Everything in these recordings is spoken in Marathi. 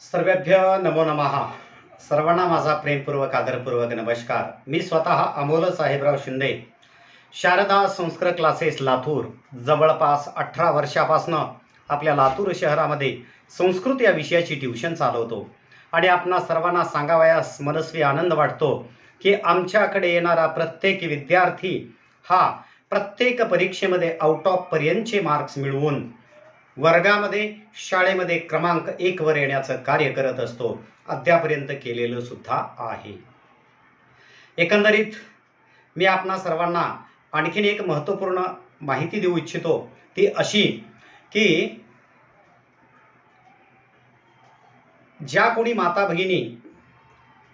सर्वेभ्य नमो नमः. सर्वांना माझा प्रेमपूर्वक आदरपूर्वक नमस्कार. मी स्वतः अमोल साहेबराव शिंदे. शारदा संस्कृत क्लासेस लातूर. जवळपास अठरा वर्षापासनं आपल्या लातूर शहरामध्ये संस्कृत या विषयाची ट्युशन चालवतो. आणि आपणा सर्वांना सांगावयास मनस्वी आनंद वाटतो की आमच्याकडे येणारा प्रत्येक विद्यार्थी हा प्रत्येक परीक्षेमध्ये आउट ऑफ पर्यंतचे मार्क्स मिळवून वर्गामध्ये शाळेमध्ये क्रमांक एकवर येण्याचं कार्य करत असतो. अद्यापर्यंत केलेलं सुद्धा आहे. एकंदरीत मी आपणा सर्वांना आणखीन एक महत्त्वपूर्ण माहिती देऊ इच्छितो. ती अशी की ज्या कोणी माता भगिनी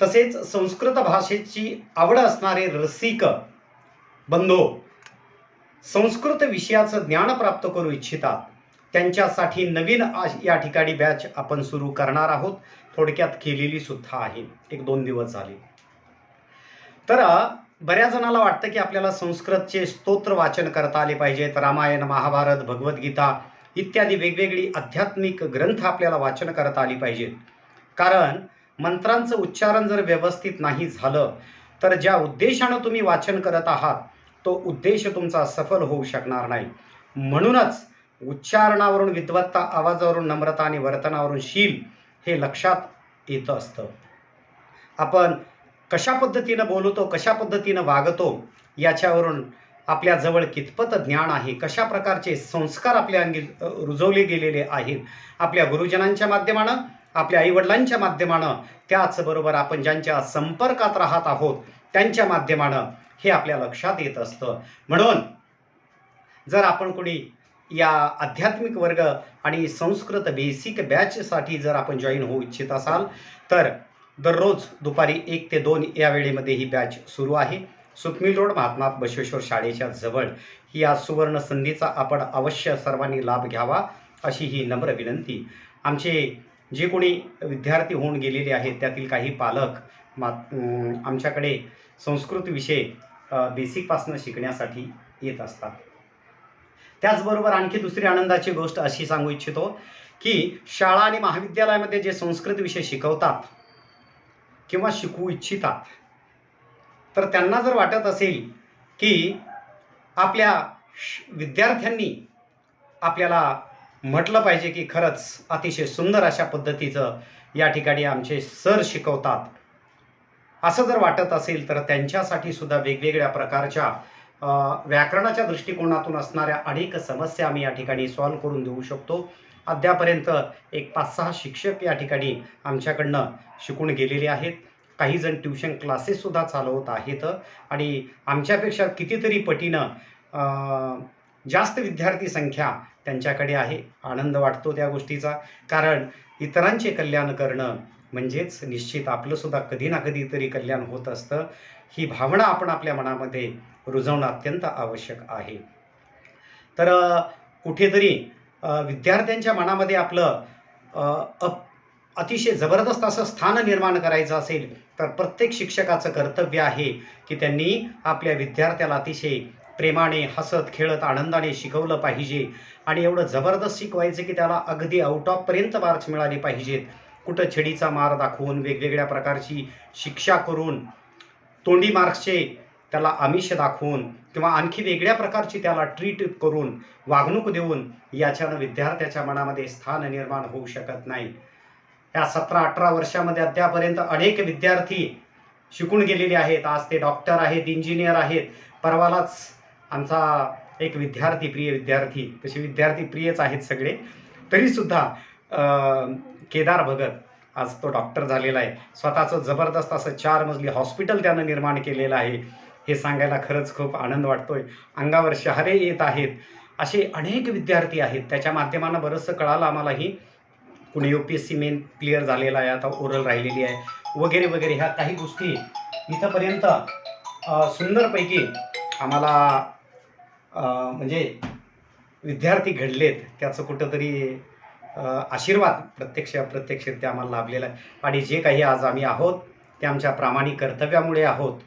तसेच संस्कृत भाषेची आवड असणारे रसिक बंधू संस्कृत विषयाचं ज्ञान प्राप्त करू इच्छितात त्यांच्यासाठी नवीन आज या ठिकाणी बॅच आपण सुरू करणार आहोत. थोडक्यात केलेली सुद्धा आहे. एक दोन दिवस झाले. तर बऱ्याच जणाला वाटतं की आपल्याला संस्कृतचे स्तोत्र वाचन करता आले पाहिजेत. रामायण महाभारत भगवद्गीता इत्यादी वेगवेगळी आध्यात्मिक ग्रंथ आपल्याला वाचन करता आली पाहिजेत. कारण मंत्रांचं उच्चारण जर व्यवस्थित नाही झालं तर ज्या उद्देशानं तुम्ही वाचन करत आहात तो उद्देश तुमचा सफल होऊ शकणार नाही. म्हणूनच उच्चारणावरून विद्वत्ता आवाजावरून नम्रता आणि वर्तनावरून शील हे लक्षात येतं असतं. आपण कशा पद्धतीनं बोलतो कशा पद्धतीनं वागतो याच्यावरून आपल्याजवळ कितपत ज्ञान आहे कशा प्रकारचे संस्कार आपल्या अंगी रुजवले गेलेले आहेत आपल्या गुरुजनांच्या माध्यमानं आपल्या आईवडिलांच्या माध्यमानं त्याचबरोबर आपण ज्यांच्या संपर्कात राहत आहोत त्यांच्या माध्यमानं हे आपल्या लक्षात येत असतं. म्हणून जर आपण कोणी या आध्यात्मिक वर्ग आणि संस्कृत बेसिक बॅचसाठी जर आपण जॉईन होऊ इच्छित असाल तर दररोज दुपारी एक ते दोन या वेळेमध्ये ही बॅच सुरू आहे. सुखमिल रोड महात्मा बसवेश्वर शाळेच्या जवळ. ही या सुवर्ण संधीचा आपण अवश्य सर्वांनी लाभ घ्यावा अशी ही नम्र विनंती. आमचे जे कोणी विद्यार्थी होऊन गेलेले आहेत त्यातील काही पालक मा आमच्याकडे संस्कृत विषय बेसिकपासनं शिकण्यासाठी येत असतात. त्याचबरोबर आणखी दुसरी आनंदाची गोष्ट अशी सांगू इच्छितो की शाळा आणि महाविद्यालयामध्ये जे संस्कृत विषय शिकवतात किंवा शिकवू इच्छितात तर त्यांना जर वाटत असेल की आपल्या विद्यार्थ्यांनी आपल्याला म्हटलं पाहिजे की खरंच अतिशय सुंदर अशा पद्धतीचं या ठिकाणी आमचे सर शिकवतात असं जर वाटत असेल तर त्यांच्यासाठी सुद्धा वेगवेगळ्या प्रकारच्या व्याकरणाच्या दृष्टिकोनातून असणाऱ्या अनेक समस्या आम्ही या ठिकाणी सॉल्व्ह करून देऊ शकतो. अद्यापर्यंत एक पाच सहा शिक्षक या ठिकाणी आमच्याकडनं शिकून गेलेले आहेत. काही जण ट्युशन क्लासेससुद्धा चालवत आहेत आणि आमच्यापेक्षा कितीतरी पटीनं जास्त विद्यार्थी संख्या त्यांच्याकडे आहे. आनंद वाटतो त्या गोष्टीचा. कारण इतरांचे कल्याण करणं म्हणजेच निश्चित आपलंसुद्धा कधी ना कधी तरी कल्याण होत असतं. ही भावना आपण आपल्या मनामध्ये रुजवणं अत्यंत आवश्यक आहे. तर कुठेतरी विद्यार्थ्यांच्या मनामध्ये आपलं अप अतिशय जबरदस्त असं स्थान निर्माण करायचं असेल तर प्रत्येक शिक्षकाचं कर्तव्य आहे की त्यांनी आपल्या विद्यार्थ्याला अतिशय प्रेमाने हसत खेळत आनंदाने शिकवलं पाहिजे आणि एवढं जबरदस्त शिकवायचं की त्याला अगदी आउट ऑफपर्यंत मार्क्स मिळाले पाहिजेत. कुठं छडीचा मार दाखवून वेगवेगळ्या प्रकारची शिक्षा करून तोंडी मार्क्सचे त्याला आमिष दाखवून किंवा आणखी वेगळ्या प्रकारची त्याला ट्रीट करून वागणूक देऊन याच्यानं विद्यार्थ्याच्या मनामध्ये स्थान निर्माण होऊ शकत नाही. या सतरा अठरा वर्षामध्ये अद्यापर्यंत अनेक विद्यार्थी शिकून गेलेले आहेत. आज ते डॉक्टर आहेत इंजिनियर आहेत. परवालाच आमचा एक विद्यार्थी प्रिय विद्यार्थी तसे विद्यार्थी प्रियच आहेत सगळे. तरीसुद्धा केदार भगत आज तो डॉक्टर झालेला आहे. स्वतःचं जबरदस्त असं चार मजली हॉस्पिटल त्यानं निर्माण केलेलं आहे. हे सांगायला खरंच खूप आनंद वाटतोय. अंगावर शहारे येत आहेत. असे अनेक विद्यार्थी आहेत. त्याच्या माध्यमानं बरंचसं कळालं आम्हालाही. कुणी U P S C main clear झालेला आहे. आता ओरल राहिलेली आहे. वगैरे वगैरे ह्या काही गोष्टी इथंपर्यंत सुंदरपैकी आम्हाला म्हणजे विद्यार्थी घडलेत. त्याचं कुठंतरी आशीर्वाद प्रत्यक्ष अप्रत्यक्षरित्या आम्हाला लाभलेला आहे. आणि जे काही आज आम्ही आहोत ते आमच्या प्रामाणिक कर्तव्यामुळे आहोत.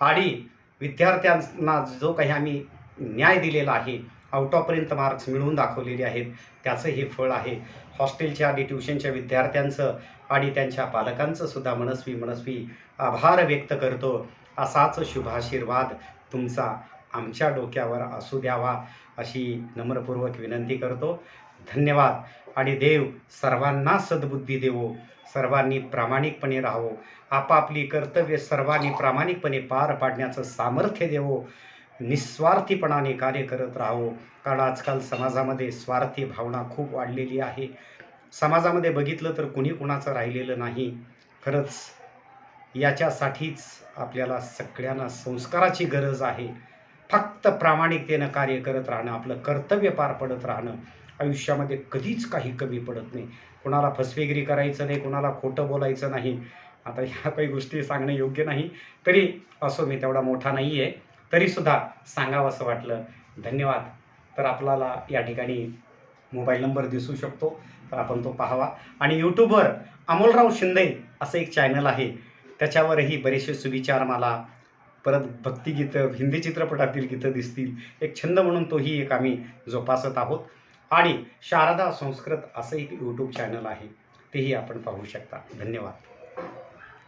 आणि विद्यार्थ्यांना जो काही आम्ही न्याय दिलेला आहे आउटॉपर्यंत मार्क्स मिळवून दाखवलेले आहेत त्याचं हे फळ आहे. हॉस्टेलच्या आणि ट्युशनच्या विद्यार्थ्यांचं आणि त्यांच्या पालकांचं सुद्धा मनस्वी मनस्वी आभार व्यक्त करतो. असाच शुभाशीर्वाद तुमचा आमच्या डोक्यावर असू द्यावा अशी नम्रपूर्वक विनंती करतो. धन्यवाद. आणि देव सर्वांना सद्बुद्धी देवो. सर्वांनी प्रामाणिकपणे राहावो. आपापली कर्तव्य सर्वांनी प्रामाणिकपणे पार पाडण्याचं सामर्थ्य देवो. निस्वार्थीपणाने कार्य करत राहावो. कारण आजकाल समाजामध्ये स्वार्थी भावना खूप वाढलेली आहे. समाजामध्ये बघितलं तर कुणी कुणाचं राहिलेलं नाही. खरंच याच्यासाठीच आपल्याला सगळ्यांना संस्काराची गरज आहे. फक्त प्रामाणिकतेनं कार्य करत राहणं आपलं कर्तव्य पार पडत राहणं आयुष्यामध्ये कधीच काही कमी पडत नाही. कुणाला फसवेगिरी करायचं नाही कुणाला खोटं बोलायचं नाही. आता ह्या काही गोष्टी सांगणं योग्य नाही. तरी असो मी तेवढा मोठा नाही आहे तरीसुद्धा सांगावं असं वाटलं. धन्यवाद. तर आपल्याला या ठिकाणी मोबाईल नंबर दिसू शकतो. तर आपण तो पाहावा. आणि यूट्यूबवर अमोलराव शिंदे असं एक चॅनल आहे. त्याच्यावरही बरेचसे सुविचार मला परत भक्तिगीतं हिंदी चित्रपटातील गीतं दिसतील. एक छंद म्हणून तोही एक आम्ही जोपासत आहोत. आणि शारदा संस्कृत असं एक यूट्यूब चॅनल आहे तेही आपण पाहू शकता. धन्यवाद.